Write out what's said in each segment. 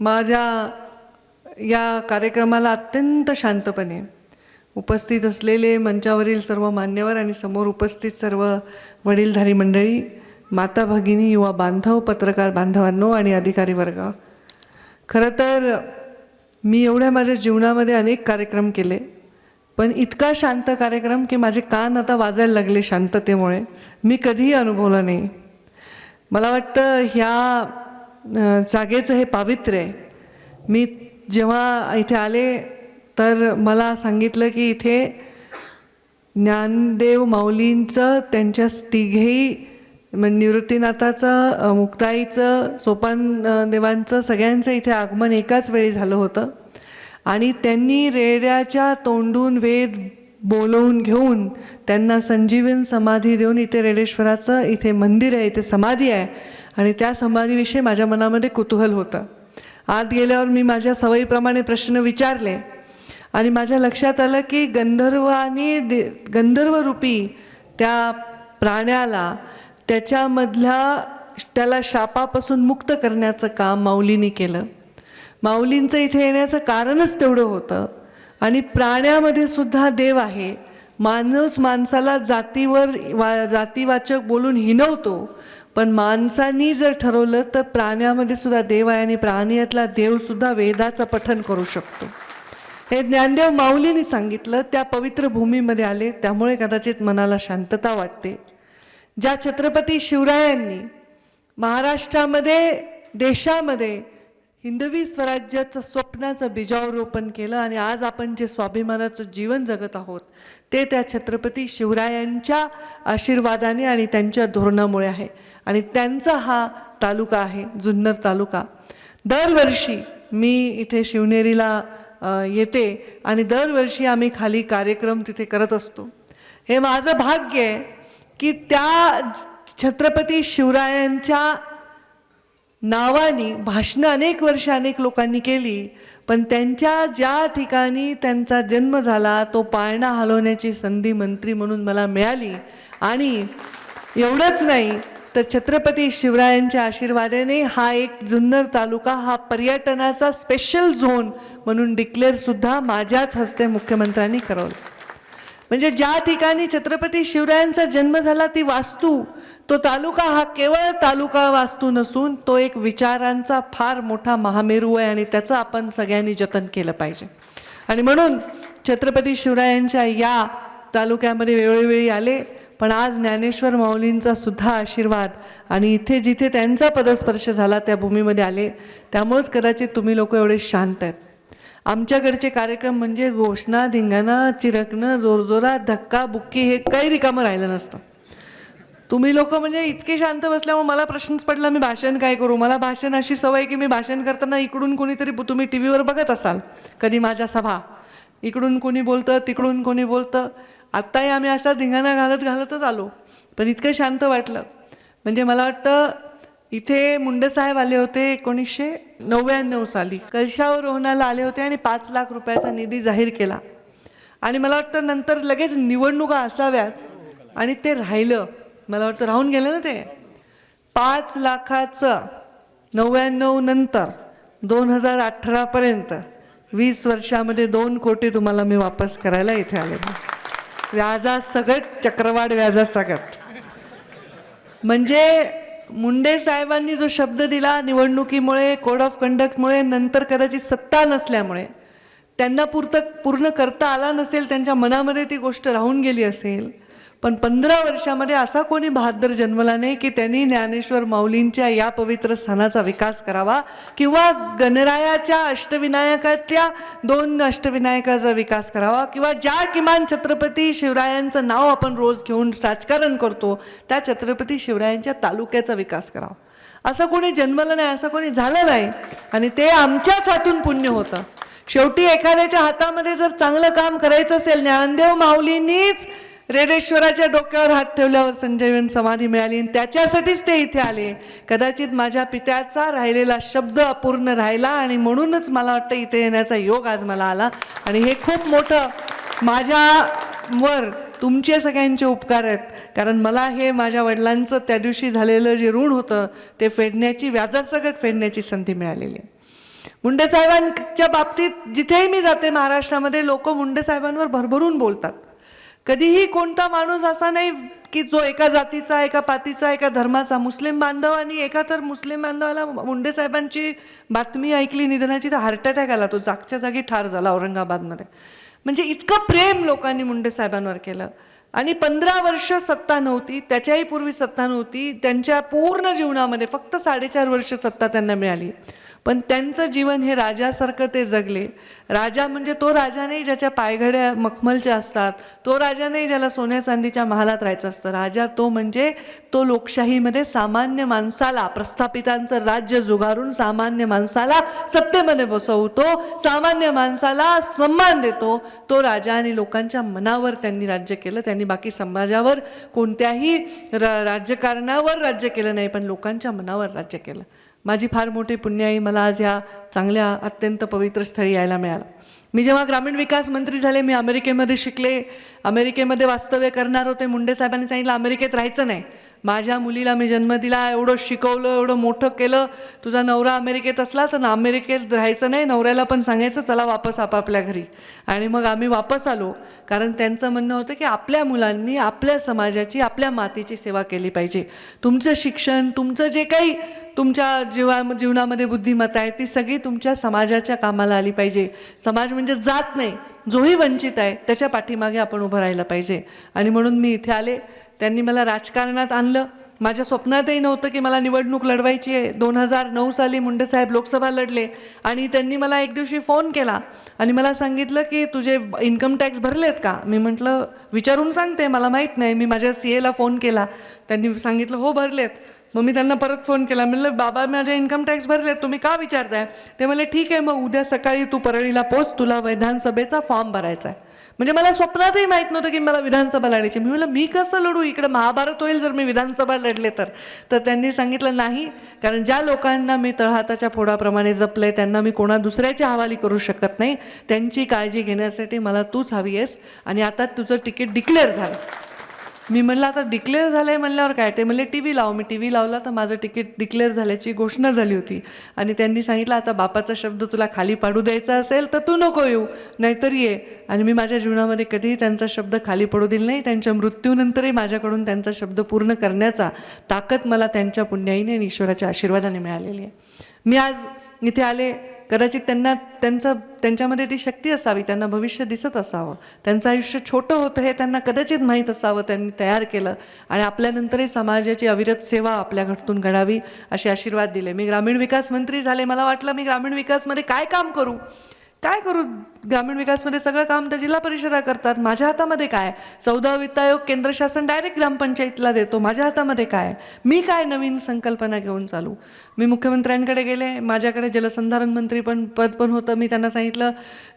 माझ्या या कार्यक्रमाला अत्यंत शांतपणे उपस्थित असलेले मंचावरील सर्व मान्यवर आणि समोर उपस्थित सर्व वडीलधारी मंडळी माता भगिनी युवा बांधव पत्रकार बांधवांनो आणि अधिकारी वर्ग खरं तर मी एवढ्या माझ्या जीवनामध्ये अनेक कार्यक्रम केले पण इतका शांत कार्यक्रम की माझे कान आता वाजायला लागले शांततेमुळे. मी कधीही अनुभवलं नाही. मला वाटतं ह्या जागेचं हे पावित्र्य आहे. मी जेव्हा इथे आले तर मला सांगितलं की इथे ज्ञानदेव माऊलींचं त्यांच्या तिघेही म्हणजे निवृत्तीनाथाचं मुक्ताईचं सोपान देवांचं सगळ्यांचं इथे आगमन एकाच वेळी झालं होतं. आणि त्यांनी रेड्याच्या तोंडून वेद बोलवून घेऊन त्यांना संजीवन समाधी देऊन इथे रेडेश्वराचं इथे मंदिर आहे इथे समाधी आहे. आणि त्या समाधीविषयी माझ्या मनामध्ये कुतूहल होतं. आत गेल्यावर मी माझ्या सवयीप्रमाणे प्रश्न विचारले आणि माझ्या लक्षात आलं की गंधर्व आणि दे गंधर्वरूपी त्या प्राण्याला त्याच्यामधल्या त्याला शापापासून मुक्त करण्याचं काम माऊलीने केलं. माऊलींचं इथे येण्याचं कारणच तेवढं होतं. आणि प्राण्यामध्ये सुद्धा देव आहे. माणूस माणसाला जातीवर वा जातीवाचक बोलून हिनवतो. पण माणसांनी जर ठरवलं तर प्राण्यामध्ये सुद्धा देव आहे आणि प्राण्यातला देवसुद्धा वेदाचं पठन करू शकतो. हे ज्ञानदेव माऊलींनी सांगितलं त्या पवित्र भूमीमध्ये आले त्यामुळे कदाचित मनाला शांतता वाटते. ज्या छत्रपती शिवरायांनी महाराष्ट्रामध्ये देशामध्ये हिंदवी स्वराज्याचं स्वप्नाचं बीजावरोपण केलं आणि आज आपण जे स्वाभिमानाचं जीवन जगत आहोत ते त्या छत्रपती शिवरायांच्या आशीर्वादाने आणि त्यांच्या धोरणामुळे आहे. आणि त्यांचा हा तालुका आहे जुन्नर तालुका. दरवर्षी मी इथे शिवनेरीला येते आणि दरवर्षी आम्ही खाली कार्यक्रम तिथे करत असतो. हे माझं भाग्य आहे की त्या छत्रपती शिवरायांच्या नावानी भाषणं अनेक वर्ष अनेक लोकांनी केली पण त्यांच्या ज्या ठिकाणी त्यांचा जन्म झाला तो पाळणा हलवण्याची संधी मंत्री म्हणून मला मिळाली. आणि एवढंच नाही तर छत्रपती शिवरायांच्या आशीर्वादाने हा एक जुन्नर तालुका हा पर्यटनाचा स्पेशल झोन म्हणून डिक्लेअरसुद्धा माझ्याच हस्ते मुख्यमंत्र्यांनी करवलं. म्हणजे ज्या ठिकाणी छत्रपती शिवरायांचा जन्म झाला ती वास्तू तो तालुका हा केवळ तालुका वास्तू नसून तो एक विचारांचा फार मोठा महामेरू आहे आणि त्याचं आपण सगळ्यांनी जतन केलं पाहिजे. आणि म्हणून छत्रपती शिवरायांच्या या तालुक्यामध्ये वेळोवेळी आले पण आज ज्ञानेश्वर माऊलींचा सुद्धा आशीर्वाद आणि इथे जिथे त्यांचा पदस्पर्श झाला त्या भूमीमध्ये आले त्यामुळेच कदाचित तुम्ही लोक एवढे शांत आहेत. आमच्याकडचे कार्यक्रम म्हणजे घोषणा धिंगाणा चिरकणं जोरजोरात धक्का बुक्की हे काही रिकामं राहिलं नसतं. तुम्ही लोक म्हणजे इतके शांत बसल्यामुळे मला प्रश्नच पडला मी भाषण काय करू? मला भाषण अशी सवय आहे की मी भाषण करताना इकडून कोणीतरी तुम्ही टी व्हीवर बघत असाल कधी माझ्या सभा. इकडून कोणी बोलतं तिकडून कोणी बोलतं. आत्ताही आम्ही असा धिंगाणा घालत घालतच आलो पण इतकं शांत वाटलं. म्हणजे मला वाटतं इथे मुंडेसाहेब आले होते एकोणीसशे नव्याण्णव साली. कलशावरोहणाला आले होते आणि पाच लाख रुपयाचा निधी जाहीर केला. आणि मला वाटतं नंतर लगेच निवडणुका असाव्यात आणि ते राहिलं. मला वाटतं राहून गेलं ना ते. पाच लाखाचं नव्याण्णव नंतर दोन हजार अठरापर्यंत वीस वर्षामध्ये दोन कोटी तुम्हाला मी वापस करायला इथे आले. व्याजा सगट चक्रवाढ व्याजा सगट. म्हणजे मुंडे साहेबांनी जो शब्द दिला निवडणुकीमुळे कोड ऑफ कंडक्टमुळे नंतर कदाचित सत्ता नसल्यामुळे त्यांना पुरतं पूर्ण करता आला नसेल त्यांच्या मनामध्ये ती गोष्ट राहून गेली असेल पण पंधरा वर्षामध्ये असा कोणी बहादर जन्मला नाही की त्यांनी ज्ञानेश्वर माऊलींच्या या पवित्र स्थानाचा विकास करावा किंवा गणरायाच्या अष्टविनायकातल्या दोन अष्टविनायकाचा विकास करावा किंवा ज्या किमान छत्रपती शिवरायांचं नाव आपण रोज घेऊन राजकारण करतो त्या छत्रपती शिवरायांच्या तालुक्याचा विकास करावा. असं कोणी जन्मलं नाही असं कोणी झालं नाही आणि ते आमच्याच हातून पुण्य होतं. शेवटी एखाद्याच्या हातामध्ये जर चांगलं काम करायचं असेल ज्ञानदेव माऊलींनीच रेडेश्वराच्या डोक्यावर हात ठेवल्यावर संजयवन समाधी मिळाली आणि त्याच्यासाठीच ते इथे आले. कदाचित माझ्या पित्याचा राहिलेला शब्द अपूर्ण राहिला आणि म्हणूनच मला वाटतं इथे येण्याचा योग आज मला आला. आणि हे खूप मोठं माझ्यावर तुमचे सगळ्यांचे उपकार आहेत. कारण मला हे माझ्या वडिलांचं त्या दिवशी झालेलं जे ऋण होतं ते फेडण्याची व्याजासकट फेडण्याची संधी मिळालेली. आहे मुंडे साहेबांच्या बाबतीत जिथेही मी जाते महाराष्ट्रामध्ये लोक मुंडे साहेबांवर भरभरून बोलतात. कधीही कोणता माणूस असा नाही की जो एका जातीचा एका पातीचा एका धर्माचा मुस्लिम बांधवांनी एका तर मुस्लिम बांधवाला मुंडे साहेबांची बातमी ऐकली निधनाची तर हार्ट अटॅक आला तो जागच्या जागी ठार झाला औरंगाबादमध्ये. म्हणजे इतकं प्रेम लोकांनी मुंडे साहेबांवर केलं. आणि पंधरा वर्ष सत्ता नव्हती त्याच्याही पूर्वी सत्ता नव्हती त्यांच्या पूर्ण जीवनामध्ये फक्त साडेचार वर्ष सत्ता त्यांना मिळाली. पण त्यांचं जीवन हे राजासारखं ते जगले. राजा म्हणजे तो राजा नाही ज्याच्या पायघड्या मखमलच्या असतात तो राजा नाही ज्याला सोन्या चांदीच्या महालात राहायचं असतं. राजा तो म्हणजे तो लोकशाहीमध्ये सामान्य माणसाला प्रस्थापितांचं राज्य जुगारून सामान्य माणसाला सत्तेमध्ये बसवतो सामान्य माणसाला सन्मान देतो. तो राजा आणि लोकांच्या मनावर त्यांनी राज्य केलं त्यांनी बाकी समाजावर कोणत्याही र राजकारणावर राज्य केलं नाही पण लोकांच्या मनावर राज्य केलं. माझी फार मोठी पुण्याई मला आज ह्या चांगल्या अत्यंत पवित्र स्थळी यायला मिळालं. मी जेव्हा ग्रामीण विकास मंत्री झाले मी अमेरिकेमध्ये शिकले. अमेरिकेमध्ये वास्तव्य करणार होते. मुंडे साहेबांनी सांगितलं अमेरिकेत राहायचं नाही. माझ्या मुलीला मी जन्म दिला एवढं शिकवलं एवढं मोठं केलं. तुझा नवरा अमेरिकेत असला तर ना अमेरिकेत राहायचं नाही नवऱ्याला पण सांगायचं चला वापस आपापल्या घरी. आणि मग आम्ही वापस आलो. कारण त्यांचं म्हणणं होतं की आपल्या मुलांनी आपल्या समाजाची आपल्या मातीची सेवा केली पाहिजे. तुमचं शिक्षण तुमचं जे काही तुमच्या जीवा जीवनामध्ये बुद्धिमत्ता आहे ती सगळी तुमच्या समाजाच्या कामाला आली पाहिजे. समाज म्हणजे जात नाही. जोही वंचित आहे त्याच्या पाठीमागे आपण उभं राहायला पाहिजे. आणि म्हणून मी इथे आले. त्यांनी मला राजकारणात आणलं. माझ्या स्वप्नातही नव्हतं की मला निवडणूक लढवायची आहे. दोन हजार नऊ साली मुंडेसाहेब लोकसभा लढले आणि त्यांनी मला एक दिवशी फोन केला आणि मला सांगितलं की तुझे इन्कम टॅक्स भरलेत का? मी म्हटलं विचारून सांगते मला माहीत नाही. मी माझ्या सी एला फोन केला. त्यांनी सांगितलं हो भरलेत. मग मी त्यांना परत फोन केला. म्हणलं बाबा माझ्या इन्कम टॅक्स भरले तुम्ही का विचारताय? ते म्हणले ठीक आहे मग उद्या सकाळी तू परळीला पोच तुला विधानसभेचा फॉर्म भरायचा आहे. म्हणजे मला स्वप्नातही माहीत नव्हतं की मला विधानसभा लढायची. मी म्हणलं मी कसं लढू? इकडे महाभारत होईल जर मी विधानसभा लढले तर. तर त्यांनी सांगितलं नाही कारण ज्या लोकांना मी तळहाताच्या फोडाप्रमाणे जपले त्यांना मी कोणा दुसऱ्याच्या हवाली करू शकत नाही. त्यांची काळजी घेण्यासाठी मला तूच हवी आहेस आणि आता तुझं तिकीट डिक्लेअर झालं. मी म्हणलं आता डिक्लेअर झालं आहे म्हणल्यावर काय? ते म्हणले टी व्ही लाव. मी टी व्ही लावला तर माझं तिकीट डिक्लेअर झाल्याची घोषणा झाली होती. आणि त्यांनी सांगितलं आता बापाचा शब्द तुला खाली पाडू द्यायचा असेल तर तू नको येऊ नाहीतर ये. आणि मी माझ्या जीवनामध्ये कधीही त्यांचा शब्द खाली पडू दिला नाही. त्यांच्या मृत्यूनंतरही माझ्याकडून त्यांचा शब्द पूर्ण करण्याचा ताकद मला त्यांच्या पुण्याईने आणि ईश्वराच्या आशीर्वादाने मिळालेली आहे. मी आज इथे आले कदाचित त्यांना त्यांचं त्यांच्यामध्ये ती शक्ती असावी त्यांना भविष्य दिसत असावं. त्यांचं आयुष्य छोटं होतं हे त्यांना कदाचित माहीत असावं त्यांनी तयार केलं. आणि आपल्यानंतरही समाजाची अविरत सेवा आपल्या घटतून घडावी असे आशीर्वाद दिले. मी ग्रामीण विकास मंत्री झाले. मला वाटलं मी ग्रामीण विकासमध्ये काय काम करू? काय करू? ग्रामीण विकासमध्ये सगळं काम तर जिल्हा परिषदा करतात. माझ्या हातामध्ये काय? चौदा वित्त आयोग केंद्र शासन डायरेक्ट ग्रामपंचायतीला देतो. माझ्या हातामध्ये काय? मी काय नवीन संकल्पना घेऊन चालू? मी मुख्यमंत्र्यांकडे गेले. माझ्याकडे जलसंधारण मंत्री पण पद पण होतं. मी त्यांना सांगितलं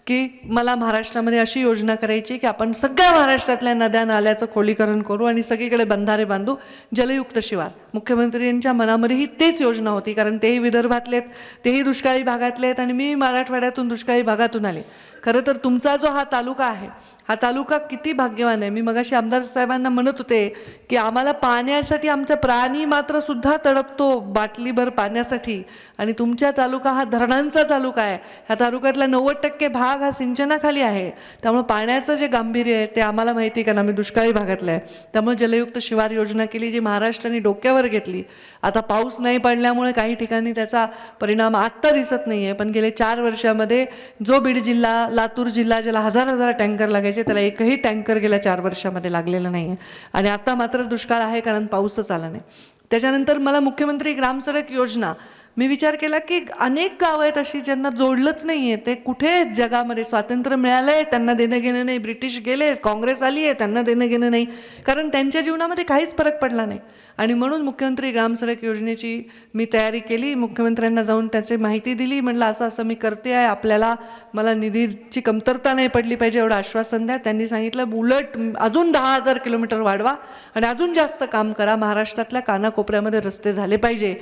की मला महाराष्ट्रामध्ये अशी योजना करायची की आपण सगळ्या महाराष्ट्रातल्या नद्या नाल्याचं खोलीकरण करू आणि सगळीकडे बंधारे बांधू. जलयुक्त शिवार. मुख्यमंत्र्यांच्या मनामध्येही तेच योजना होती. कारण तेही विदर्भातलेत तेही दुष्काळी भागातले आहेत आणि मी मराठवाड्यातून दुष्काळी भागातून आले. खरं तर तुमचा जो हा तालुका आहे हा तालुका किती भाग्यवान आहे. मी मगाशी आमदार साहेबांना म्हणत होते की आम्हाला पाण्यासाठी आमचा प्राणी मात्र सुद्धा तडपतो बाटलीभर पाण्यासाठी. आणि तुमच्या तालुका हा धरणांचा तालुका आहे. ह्या तालुक्यातला नव्वद टक्के भाग हा सिंचनाखाली आहे. त्यामुळे पाण्याचं जे गांभीर्य आहे ते आम्हाला माहिती आहे कारण आम्ही दुष्काळी भागातलं आहे. त्यामुळे जलयुक्त शिवार योजना केली जी महाराष्ट्राने डोक्यावर घेतली. आता पाऊस नाही पडल्यामुळे काही ठिकाणी त्याचा परिणाम आत्ता दिसत नाही आहे पण गेले चार वर्षामध्ये जो बीड जिल्हा लातूर जिल्हा ज्याला हजार हजार टँकर लागायचे त्याला एकही टँकर गेल्या चार वर्षामध्ये लागलेलं नाही आहे आणि आता मात्र दुष्काळ आहे कारण पाऊसच आला नाही. त्याच्यानंतर मला मुख्यमंत्री ग्रामसडक योजना मी विचार केला की अनेक गावं आहेत अशी ज्यांना जोडलंच नाही आहे ते कुठे आहेत? जगामध्ये स्वातंत्र्य मिळालं आहे त्यांना देणं घेणं नाही. ब्रिटिश गेले काँग्रेस आली आहे त्यांना देणं घेणं नाही. कारण त्यांच्या जीवनामध्ये काहीच फरक पडला नाही. आणि म्हणून मुख्यमंत्री ग्रामसडक योजनेची मी तयारी केली. मुख्यमंत्र्यांना जाऊन त्याची माहिती दिली. म्हटलं असं असं मी करते आहे. आपल्याला मला निधीची कमतरता नाही पडली पाहिजे एवढं आश्वासन द्या. त्यांनी सांगितलं उलट अजून दहा हजार किलोमीटर वाढवा आणि अजून जास्त काम करा. महाराष्ट्रातल्या कानाकोपऱ्यामध्ये रस्ते झाले पाहिजे.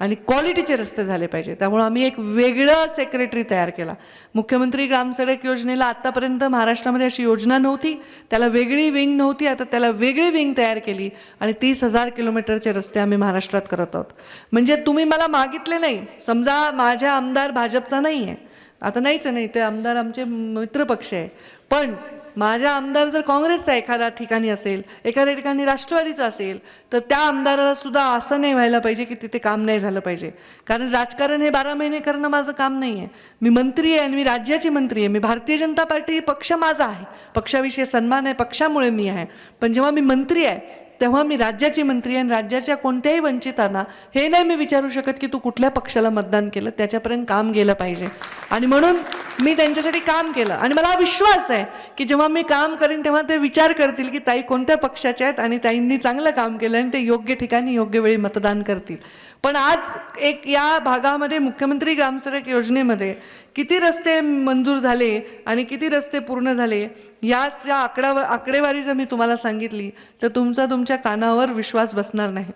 आणि क्वालिटीचे रस्ते झाले पाहिजे. त्यामुळं आम्ही एक वेगळं सेक्रेटरी तयार केला. मुख्यमंत्री ग्रामसडक योजनेला आत्तापर्यंत महाराष्ट्रामध्ये अशी योजना नव्हती. त्याला वेगळी विंग नव्हती. आता त्याला वेगळी विंग तयार केली आणि तीस हजार किलोमीटरचे रस्ते आम्ही महाराष्ट्रात करत आहोत. म्हणजे तुम्ही मला मागितले नाही. समजा माझ्या आमदार भाजपचा नाही आहे आता नाहीच नाही ते आमदार आमचे मित्रपक्ष आहे. पण माझ्या आमदार जर काँग्रेसचा एखाद्या ठिकाणी असेल एखाद्या ठिकाणी राष्ट्रवादीचा असेल तर त्या आमदाराला सुद्धा असं नाही व्हायला पाहिजे की तिथे काम नाही झालं पाहिजे. कारण राजकारण हे बारा महिने करणं माझं काम नाही आहे मी मंत्री आहे आणि मी राज्याची मंत्री आहे. मी भारतीय जनता पार्टी पक्ष माझा आहे. पक्षाविषयी सन्मान आहे पक्षामुळे मी आहे. पण जेव्हा मी मंत्री आहे तेव्हा मी राज्याची मंत्री आहे आणि राज्याच्या कोणत्याही वंचितांना हे नाही मी विचारू शकत की तू कुठल्या पक्षाला मतदान केलं त्याच्यापर्यंत काम गेलं पाहिजे. आणि म्हणून मी त्यांच्यासाठी काम केलं. आणि मला हा विश्वास आहे की जेव्हा मी काम करीन तेव्हा ते विचार करतील की ताई कोणत्या पक्षाच्या आहेत आणि ताईंनी चांगलं काम केलं आणि ते योग्य ठिकाणी योग्य वेळी मतदान करतील. पण आज एक या भागामध्ये मुख्यमंत्री ग्रामसडक योजनेमध्ये किती रस्ते मंजूर झाले आणि किती रस्ते पूर्ण झाले या ज्या आकडा आकडेवारी जर मी तुम्हाला सांगितली तर तुमचा तुमच्या कानावर विश्वास बसणार नाही.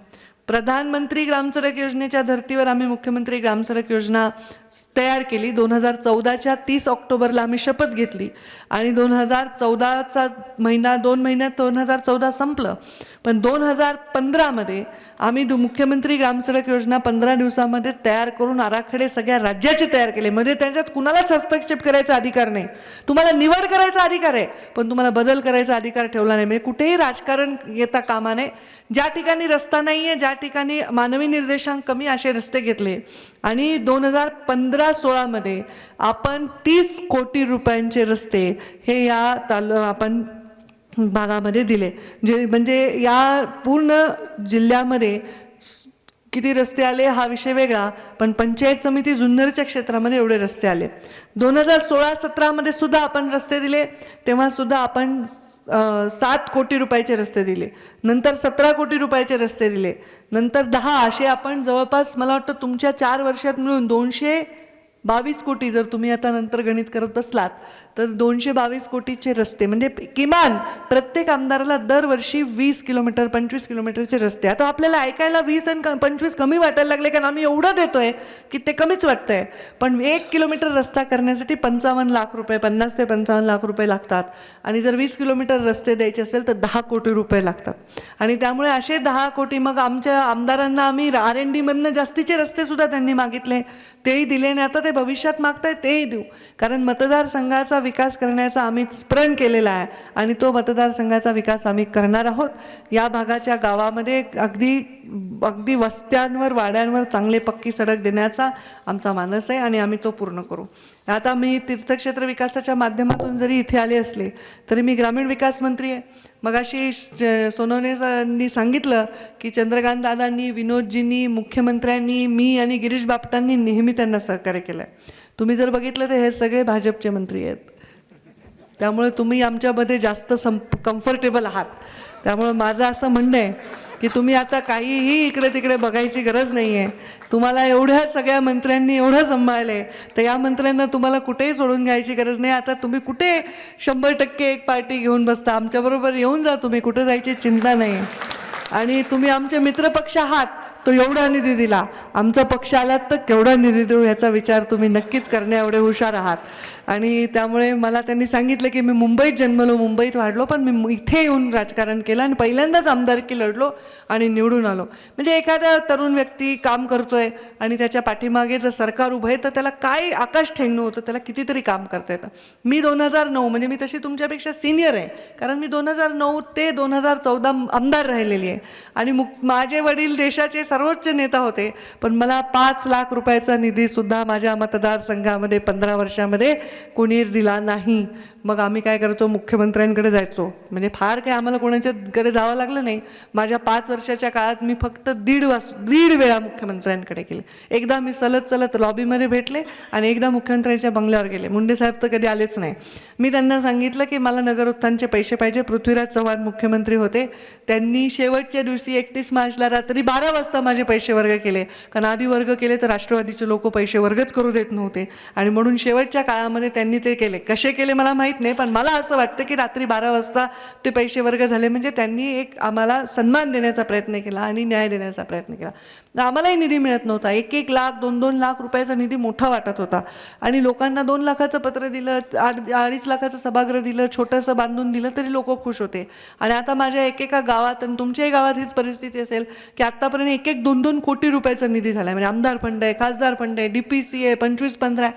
प्रधानमंत्री ग्रामसडक योजनेच्या धर्तीवर आम्ही मुख्यमंत्री ग्रामसडक योजना तयार केली. दोन हजार चौदाच्या तीस ऑक्टोबरला आम्ही शपथ घेतली. आणि दोन हजार चौदाचा महिना दोन महिन्यात दोन हजार चौदा संपलं. पण दोन हजार पंधरामध्ये आम्ही दु मुख्यमंत्री ग्रामसडक योजना पंधरा दिवसामध्ये तयार करून आराखडे सगळ्या राज्याचे तयार केले. म्हणजे त्याच्यात कुणालाच हस्तक्षेप करायचा अधिकार नाही. तुम्हाला निवड करायचा अधिकार आहे पण तुम्हाला बदल करायचा अधिकार ठेवला नाही. म्हणजे कुठेही राजकारण येता कामा नये. ज्या ठिकाणी रस्ता नाही आहे ज्या ठिकाणी मानवी निर्देशांक कमी असे रस्ते घेतले. आणि दोन हजार पंधरा पंधरा सोळामध्ये आपण तीस कोटी रुपयांचे रस्ते हे या तालु आपण भागामध्ये दिले. जे म्हणजे या पूर्ण जिल्ह्यामध्ये किती रस्ते आले हा विषय वेगळा पण पंचायत समिती जुन्नरच्या क्षेत्रामध्ये एवढे रस्ते आले. दोन हजार सोळा सतरामध्ये सुद्धा आपण रस्ते दिले तेव्हा सुद्धा आपण सात कोटी रुपयाचे रस्ते दिले. नंतर सतरा कोटी रुपयाचे रस्ते दिले. नंतर दहा असे आपण जवळपास मला वाटतं तुमच्या चार वर्षात मिळून दोनशे बावीस कोटी जर तुम्ही आता नंतर गणित करत बसलात तर दोनशे बावीस कोटीचे रस्ते म्हणजे किमान प्रत्येक आमदाराला दरवर्षी वीस किलोमीटर पंचवीस किलोमीटरचे रस्ते. आता आपल्याला ऐकायला वीस आणि पंचवीस कमी वाटायला लागले कारण आम्ही एवढं देतोय की ते कमीच वाटतंय. पण एक किलोमीटर रस्ता करण्यासाठी पंचावन्न लाख रुपये पन्नास ते पंचावन्न लाख रुपये लागतात. आणि जर वीस किलोमीटर रस्ते द्यायचे असेल तर दहा कोटी रुपये लागतात. आणि त्यामुळे असे दहा कोटी मग आमच्या आमदारांना आम्ही आर एन डीमधनं जास्तीचे रस्तेसुद्धा त्यांनी मागितले. तेही दिले आणि आता ते भविष्यात मागताय तेही देऊ. कारण मतदारसंघाचा विकास करण्याचा आम्ही प्रण केलेला आहे आणि तो मतदारसंघाचा विकास आम्ही करणार आहोत. या भागाच्या गावामध्ये अगदी अगदी वस्त्यांवर वाड्यांवर चांगले पक्की सडक देण्याचा आमचा मानस आहे आणि आम्ही तो पूर्ण करू. आता मी तीर्थक्षेत्र विकासाच्या माध्यमातून जरी इथे आले असले तरी मी ग्रामीण विकास मंत्री आहे. मगाशी श- सोनवणेंनी सांगितलं की चंद्रकांत दादांनी विनोदजींनी मुख्यमंत्र्यांनी मी आणि गिरीश बापटांनी नेहमी त्यांना सहकार्य केलं आहे तुम्ही जर बघितलं तर हे सगळे भाजपचे मंत्री आहेत. त्यामुळे तुम्ही आमच्यामध्ये जास्त सं कम्फर्टेबल आहात. त्यामुळं माझं असं म्हणणं आहे की तुम्ही आता काहीही इकडे तिकडे बघायची गरज नाही आहे तुम्हाला एवढ्या सगळ्या मंत्र्यांनी एवढं सांभाळलं आहे तर या मंत्र्यांना तुम्हाला कुठेही सोडून घ्यायची गरज नाही. आता तुम्ही कुठे शंभर टक्के एक पार्टी घेऊन बसता? आमच्याबरोबर येऊन जा तुम्ही. कुठे जायची चिंता नाही. आणि तुम्ही आमचे मित्रपक्ष आहात तो एवढा निधी दिला. आमचा पक्ष आलात तर केवढा निधी देऊ याचा विचार तुम्ही नक्कीच करण्या एवढे हुशार आहात. आणि त्यामुळे मला त्यांनी सांगितलं की मी मुंबईत जन्मलो मुंबईत वाढलो पण मी इथे येऊन राजकारण केलं आणि पहिल्यांदाच आमदारकी लढलो आणि निवडून आलो. म्हणजे एखादा तरुण व्यक्ती काम करतोय आणि त्याच्या पाठीमागे जर सरकार उभं आहे तर त्याला काय आकाश ठेंगणं होतं त्याला कितीतरी काम करता येतं. मी दोन हजार नऊ म्हणजे मी तशी तुमच्यापेक्षा सिनियर आहे कारण मी दोन हजार नऊ ते दोन हजार चौदा आमदार राहिलेली आहे. आणि मुक माझे वडील देशाचे सर्वोच्च नेता होते पण मला पाच लाख रुपयाचा निधीसुद्धा माझ्या मतदारसंघामध्ये पंधरा वर्षामध्ये कोणी दिला नाही. मग आम्ही काय करायचो मुख्यमंत्र्यांकडे जायचो. म्हणजे फार काय आम्हाला कोणाच्याकडे जावं लागलं नाही. माझ्या पाच वर्षाच्या काळात मी फक्त दीड वास दीड वेळा मुख्यमंत्र्यांकडे गेले. एकदा मी चलत चलत लॉबीमध्ये भेटले आणि एकदा मुख्यमंत्र्यांच्या बंगल्यावर गेले. मुंडे साहेब तर कधी आलेच नाही. मी त्यांना सांगितलं की मला नगरोत्थानचे पैसे पाहिजे. पृथ्वीराज चव्हाण मुख्यमंत्री होते. त्यांनी शेवटच्या दिवशी एकतीस मार्चला रात्री बारा वाजता माझे पैसे वर्ग केले. कारण आधी वर्ग केले तर राष्ट्रवादीचे लोक पैसे वर्गच करू देत नव्हते. आणि म्हणून शेवटच्या काळामध्ये त्यांनी ते केले. कसे केले मला माहीत नाही पण मला असं वाटतं की रात्री बारा वाजता ते पैसे वर्ग झाले. म्हणजे त्यांनी एक आम्हाला सन्मान देण्याचा प्रयत्न केला आणि न्याय देण्याचा प्रयत्न केला. आम्हालाही निधी मिळत नव्हता. एक एक लाख दोन दोन लाख रुपयाचा निधी मोठा वाटत होता. आणि लोकांना दोन लाखाचं पत्र दिलं आड अडीच लाखाचं सभागृह दिलं छोटंसं बांधून दिलं तरी लोक खुश होते. आणि आता माझ्या एकेका गावात आणि तुमच्याही गावात हीच परिस्थिती असेल की आत्तापर्यंत एक एक दोन दोन कोटी रुपयाचा निधी झाला आहे म्हणजे आमदार फंड आहे खासदार फंड आहे डी पी सी आहे पंचवीस पंधरा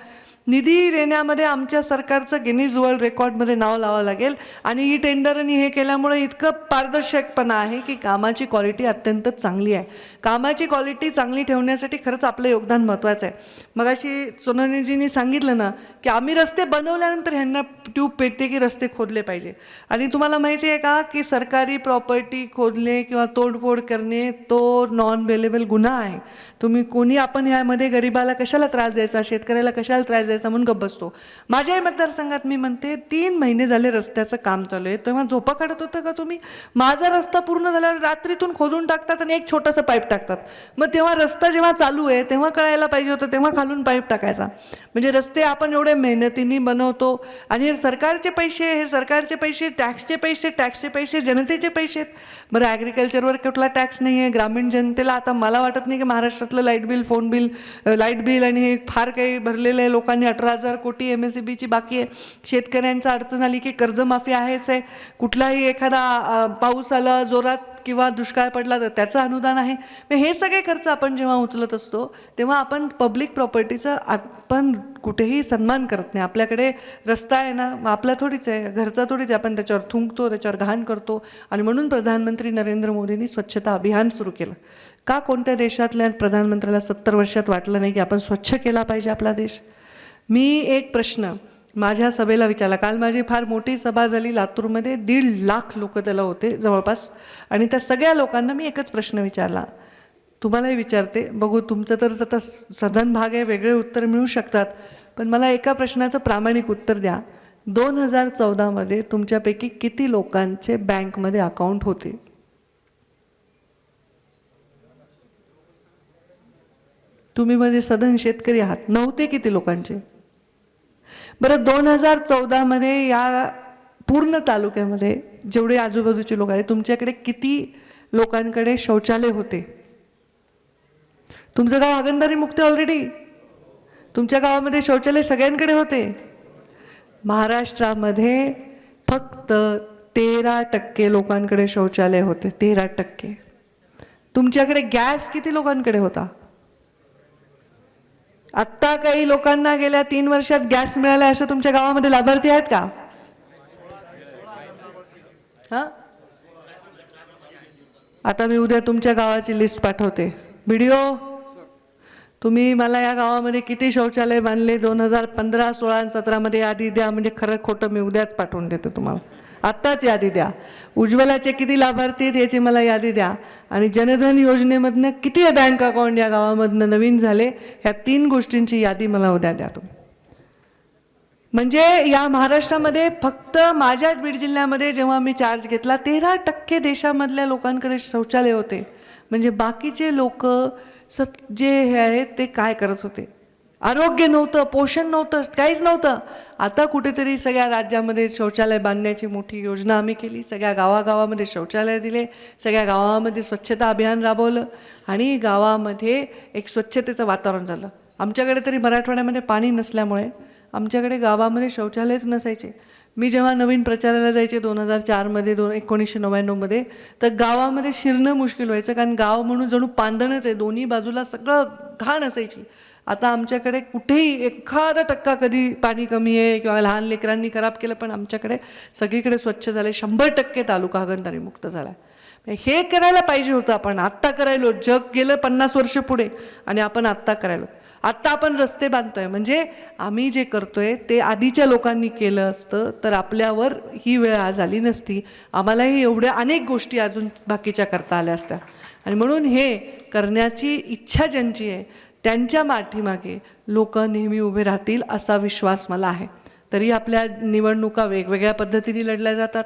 निधी देण्यामध्ये आमच्या सरकारचं गिनीज वर्ल्ड रेकॉर्डमध्ये नाव लावावं लागेल. आणि ही टेंडर आणि हे केल्यामुळे इतकं पारदर्शकपणा आहे की कामाची क्वालिटी अत्यंत चांगली आहे. कामाची क्वालिटी चांगली ठेवण्यासाठी खरंच आपलं योगदान महत्त्वाचं आहे. मग अशी सोनालीजींनी सांगितलं ना की आम्ही रस्ते बनवल्यानंतर ह्यांना ट्यूब पेटते की रस्ते खोदले पाहिजे. आणि तुम्हाला माहिती आहे का की सरकारी प्रॉपर्टी खोदणे किंवा तोडफोड करणे तो नॉन वेलेबल गुन्हा आहे. तुम्ही कोणी आपण ह्यामध्ये गरिबाला कशाला त्रास द्यायचा शेतकऱ्याला कशाला त्रास द्यायचा? म्हणून गप्प बसतो. माझ्याही मतदारसंघात मी म्हणते तीन महिने झाले रस्त्याचं काम चालू आहे. तेव्हा झोपा काढत होतं का तुम्ही? माझा रस्ता पूर्ण झाल्यावर रात्रीतून खोदून टाकतात आणि एक छोटंसं पाईप टाकतात. मग तेव्हा रस्ता जेव्हा चालू आहे तेव्हा कळायला पाहिजे होतं तेव्हा खालून पाईप टाकायचा. म्हणजे रस्ते आपण एवढे मेहनतीने बनवतो आणि हे सरकारचे पैसे हे सरकारचे पैसे टॅक्सचे पैसे टॅक्सचे पैसे जनतेचे पैसे आहेत. बरं ॲग्रिकल्चरवर कुठला टॅक्स नाही आहे ग्रामीण जनतेला आता मला वाटत नाही की महाराष्ट्रातलं light bill phone bill light bill आणि हे फार काही भरलेलं आहे लोकांनी. अठरा हजार कोटी एम एस सी बीची बाकी आहे. शेतकऱ्यांचा अडचण आली की कर्जमाफी आहेच आहे. कुठलाही एखादा पाऊस आला जोरात किंवा दुष्काळ पडला तर त्याचं अनुदान आहे. मग हे सगळे खर्च आपण जेव्हा उचलत असतो तेव्हा आपण पब्लिक प्रॉपर्टीचा आपण कुठेही सन्मान करत नाही. आपल्याकडे रस्ता आहे ना मग आपला थोडीच आहे. घरचा थोडीच आहे. आपण त्याच्यावर थुंकतो त्याच्यावर घाण करतो. आणि म्हणून प्रधानमंत्री नरेंद्र मोदींनी स्वच्छता अभियान सुरू केलं. का कोणत्या देशातल्या प्रधानमंत्र्याला सत्तर वर्षात वाटलं नाही की आपण स्वच्छ केला पाहिजे आपला देश? मी एक प्रश्न माझ्या सभेला विचारला. काल माझी फार मोठी सभा झाली. लातूरमध्ये दीड लाख लोक त्याला होते जवळपास. आणि त्या सगळ्या लोकांना मी एकच प्रश्न विचारला. तुम्हालाही विचारते. बघू तुमचं तर आता सदन भाग आहे वेगळे उत्तर मिळू शकतात. पण मला एका प्रश्नाचं प्रामाणिक उत्तर द्या. दोन हजार चौदामध्ये तुमच्यापैकी किती लोकांचे बँकमध्ये अकाउंट होते? तुम्ही म्हणजे सदन शेतकरी आहात. नव्हते किती लोकांचे? बरं दोन हजार चौदामध्ये या पूर्ण तालुक्यामध्ये जेवढे आजूबाजूचे लोक आहेत तुमच्याकडे किती लोकांकडे शौचालय होते? तुमचं गाव हागणदारी मुक्त ऑलरेडी तुमच्या गावामध्ये शौचालय सगळ्यांकडे होते. महाराष्ट्रामध्ये फक्त तेरा टक्के लोकांकडे शौचालय होते तेरा टक्के. तुमच्याकडे गॅस किती लोकांकडे होता? आत्ता काही लोकांना गेल्या तीन वर्षात गॅस मिळाला असं तुमच्या गावामध्ये लाभार्थी आहेत का? हां? आता मी उद्या तुमच्या गावाची लिस्ट पाठवते. व्हिडिओ तुम्ही मला या गावामध्ये किती शौचालय बांधले? दोन हजार पंधरा सोळा सतरामध्ये आधी द्या म्हणजे खरं खोटं मी उद्याच पाठवून देते तुम्हाला. आत्ताच यादी द्या. उज्ज्वलाचे किती लाभार्थी आहेत याची मला यादी द्या. आणि जनधन योजनेमधनं किती बँक अकाउंट या गावामधनं नवीन झाले ह्या तीन गोष्टींची यादी मला उद्या द्या तुम्ही. म्हणजे या महाराष्ट्रामध्ये फक्त माझ्या बीड जिल्ह्यामध्ये जेव्हा मी चार्ज घेतला तेरा टक्के देशामधल्या लोकांकडे शौचालय होते. म्हणजे बाकीचे लोक सत जे हे आहेत ते काय करत होते? आरोग्य नव्हतं पोषण नव्हतं काहीच नव्हतं. आता कुठेतरी सगळ्या राज्यामध्ये शौचालय बांधण्याची मोठी योजना आम्ही केली. सगळ्या गावागावामध्ये शौचालय दिले. सगळ्या गावामध्ये स्वच्छता अभियान राबवलं आणि गावामध्ये एक स्वच्छतेचं वातावरण झालं. आमच्याकडे तरी मराठवाड्यामध्ये पाणी नसल्यामुळे आमच्याकडे गावामध्ये शौचालयच नसायचे. मी जेव्हा नवीन प्रचाराला जायचे दोन हजार चारमध्ये दोन एकोणीसशे नव्याण्णवमध्ये तर गावामध्ये शिरणं मुश्किल व्हायचं. कारण गाव म्हणून जणू पांदणच आहे. दोन्ही बाजूला सगळं घाण असायची. आता आमच्याकडे कुठेही एखादा टक्का कधी पाणी कमी आहे किंवा लहान लेकरांनी खराब केलं पण आमच्याकडे सगळीकडे स्वच्छ झाले शंभर टक्के तालुका हागणदारी मुक्त झाला आहे हे करायला पाहिजे होतं आपण. आत्ता करायलो. जग गेलं पन्नास वर्ष पुढे आणि आपण आत्ता करायलो. आत्ता आपण रस्ते बांधतोय. म्हणजे आम्ही जे करतोय ते आधीच्या लोकांनी केलं असतं तर आपल्यावर ही वेळ आज आली नसती. आम्हालाही एवढ्या अनेक गोष्टी अजून बाकीच्या करता आल्या असत्या. आणि म्हणून हे करण्याची इच्छा ज्यांची आहे त्यांच्या पाठीमागे लोक नेहमी उभे राहतील असा विश्वास मला आहे. तरी आपल्या निवडणुका वेगवेगळ्या पद्धतीने लढल्या जातात.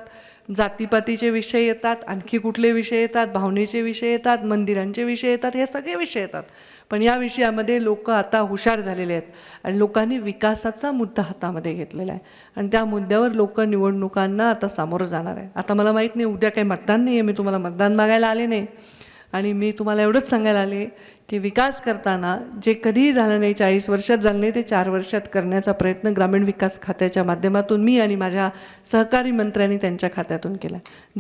जातीपातीचे विषय येतात आणखी कुठले विषय येतात भावनेचे विषय येतात मंदिरांचे विषय येतात हे सगळे विषय येतात. पण या विषयामध्ये लोक आता हुशार झालेले आहेत आणि लोकांनी विकासाचा मुद्दा हातामध्ये घेतलेला आहे. आणि त्या मुद्द्यावर लोक निवडणुकांना आता सामोरं जाणार आहे आता मला माहीत नाही उद्या काही मतदान नाही आहे मी तुम्हाला मतदान मागायला आले नाही. आणि मी तुम्हाला एवढंच सांगायला आले की विकास करताना जे कधीही झालं नाही चाळीस वर्षात झालं नाही ते चार वर्षात करण्याचा प्रयत्न ग्रामीण विकास खात्याच्या माध्यमातून मी आणि माझ्या सहकारी मंत्र्यांनी त्यांच्या खात्यातून केला.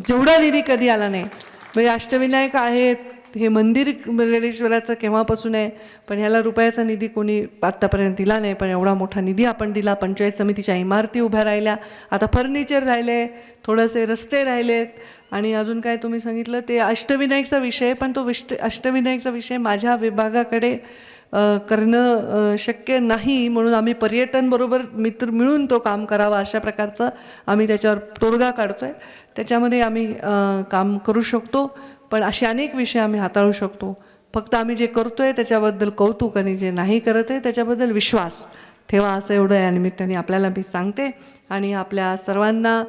जेवढा निधी कधी आला नाही म्हणजे अष्टविनायक आहेत हे मंदिर रेडेश्वराचं केव्हापासून आहे? पण ह्याला रुपयाचा निधी कोणी आत्तापर्यंत दिला नाही पण एवढा मोठा निधी आपण दिला. पंचायत समितीच्या इमारती उभ्या राहिल्या. आता फर्निचर राहिले थोडेसे रस्ते राहिलेत आणि अजून काय तुम्ही सांगितलं? ते अष्टविनायकचा विषय पण तो विष्ट अष्टविनायकचा विषय माझ्या विभागाकडे करणं शक्य नाही. म्हणून आम्ही पर्यटनबरोबर मित्र मिळून तो काम करावा अशा प्रकारचं आम्ही त्याच्यावर तोडगा काढतो आहे त्याच्यामध्ये आम्ही काम करू शकतो. पण असे अनेक विषय आम्ही हाताळू शकतो. फक्त आम्ही जे करतो आहे त्याच्याबद्दल कौतुक आणि जे नाही करत आहे त्याच्याबद्दल विश्वास ठेवा असं एवढं या निमित्ताने आपल्याला मी सांगते आणि आपल्या सर्वांना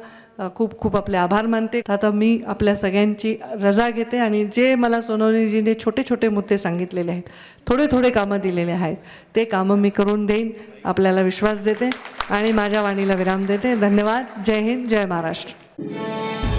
खूप खूप आपले आभार मानते. आता मी आपल्या सगळ्यांची रजा घेते आणि जे मला सोनवणीजीने छोटे छोटे मुद्दे सांगितलेले आहेत थोडे थोडे कामं दिलेले आहेत ते कामं मी करून देईन आपल्याला विश्वास देते आणि माझ्या वाणीला विराम देते. धन्यवाद. जय हिंद. जय महाराष्ट्र.